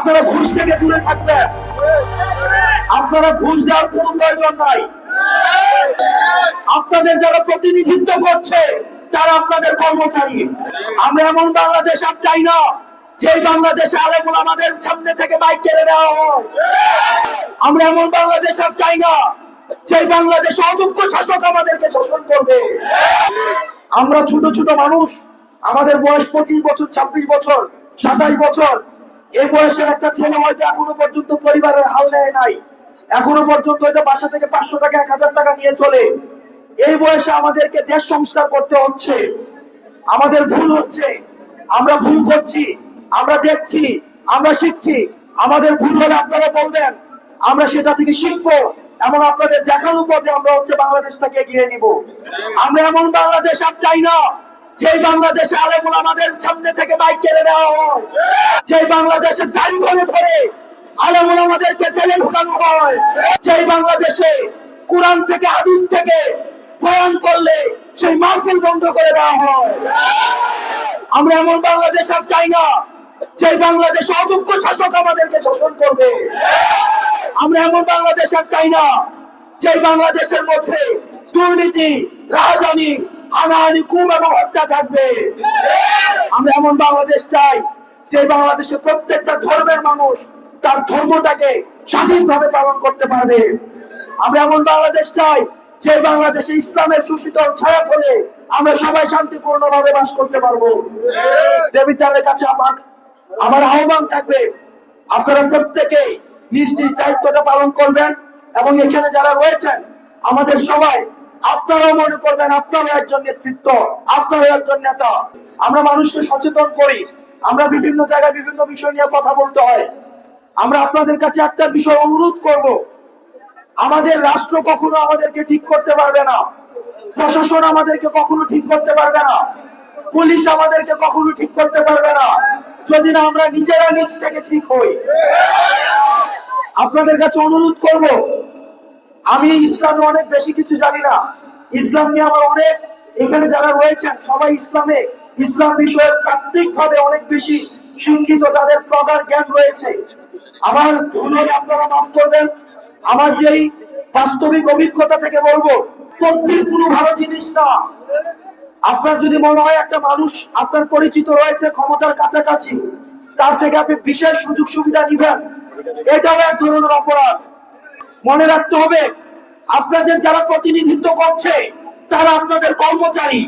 আপনারা ঘুষ থেকে দূরে থাকবেন। আপনারা ঘুষ দেওয়ার কোনো প্রয়োজন নাই। আপনাদের যারা প্রতিনিধিত্ব করছে, তারা আপনাদের কর্মচারী। আমরা এমন বাংলাদেশ আর চাই না যে বাংলাদেশে আলেমুল আমাদের সামনে থেকে বাইক কেড়ে নেওয়া হয়। আমরা এমন বাংলাদেশ আর চাই না যে বাংলাদেশ অযোগ্য শাসক আমাদেরকে শাসন করবে। আমরা ছোট ছোট মানুষ, আমাদের বয়স পঁচিশ বছর, ছাব্বিশ বছর, সাতাশ বছর এই বয়সের একটা ছেলে হয়তো এখনও পর্যন্ত পরিবারের হাল নেয় নাই। এখনও পর্যন্ত হয়তো বাসা থেকে পাঁচশো টাকা, এক হাজার টাকা নিয়ে চলে। এই বয়সে আমাদেরকে দেশ সংস্কার করতে হচ্ছে। আমাদের ভুল হচ্ছে। আমরা ভুল করছি, আমরা দেখছি, আমরা শিখছি। আমাদের ভুল হলে আপনারা বলবেন, আমরা সেটা থেকে শিখব। এবং আপনাদের দেখানোর পথে আমরা হচ্ছে বাংলাদেশটাকে এগিয়ে নিব। আমরা এমন বাংলাদেশ আর চাই না। যে বাংলাদেশে আলেমুল আমাদের সামনে থেকে বাইক কেড়ে নেওয়া হয় যে বাংলাদেশে গাড়ি করে ধরে আলেমুল আমাদেরকে জেলে ঢুকানো হয় যে বাংলাদেশে কোরআন থেকে, হাদিস থেকে বয়ান করলে সেই মাহফিল বন্ধ করে দেওয়া হয়। আমরা এমন বাংলাদেশ আর চাই না যে বাংলাদেশ অযোগ্য শাসক আমাদেরকে শাসন করবে। আমরা এমন বাংলাদেশ আর চাই না যে বাংলাদেশের মধ্যে দুর্নীতি রাজধানী হানাহানি এবং হত্যা থাকবে। আমরা এমন বাংলাদেশ চাই, যে বাংলাদেশে প্রত্যেকটা ধর্মের মানুষ তার ধর্মটাকে স্বাধীনভাবে পালন করতে পারবে। আমরা এমন বাংলাদেশ চাই, যে বাংলাদেশে ইসলামের সুশীতল ছায়া ফলে আমরা সবাই শান্তিপূর্ণ ভাবে বাস করতে পারব। দেবিদ্বারের কাছে আমার আমার আহ্বান থাকবে, আপনারা প্রত্যেকে নিজ নিজ দায়িত্বটা পালন করবেন এবং এখানে যারা রয়েছেন, আমাদের সবাই আপনারাও মনে করবেন আপনারও একজন নেতৃত্ব, আপনারও একজন নেতা। আমরা মানুষকে সচেতন করি। আমরা বিভিন্ন জায়গায় বিভিন্ন বিষয় নিয়ে কথা বলতে হয়। আমরা আপনাদের কাছে একটা বিষয় অনুরোধ করব। আমাদের রাষ্ট্র কখনো আমাদেরকে ঠিক করতে পারবে না। প্রশাসন আমাদেরকে কখনো ঠিক করতে পারবে না। পুলিশ আমাদেরকে কখনো ঠিক করতে পারবে না। যদি না, আমরা নিজেরা নিজ থেকে ঠিক হই। আপনাদের কাছে অনুরোধ করব আমি ইসলামে অনেক বেশি কিছু জানি না। ইসলাম নিয়ে আমার অনেক এখানে যারা রয়েছেন, সবাই ইসলামে। ইসলাম বিষয়ে প্রাত্যিক ভাবে অনেক বেশি শিক্ষিত, তাদের প্রগাঢ় জ্ঞান রয়েছে। আমার ভুল আপনারা মাফ করবেন। আমার যেই বাস্তবিক অভিজ্ঞতা থেকে বলব, তদ্বির কোনো ভালো জিনিস না। আপনার যদি মনে হয় একটা মানুষ আপনার পরিচিত রয়েছে ক্ষমতার কাছাকাছি, তার থেকে আপনি বিশেষ সুযোগ সুবিধা নিবেন। এটাও এক ধরনের অপরাধ। মনে রাখতে হবে আপনাদের যারা প্রতিনিধিত্ব করছে তারা আপনাদের কর্মচারী।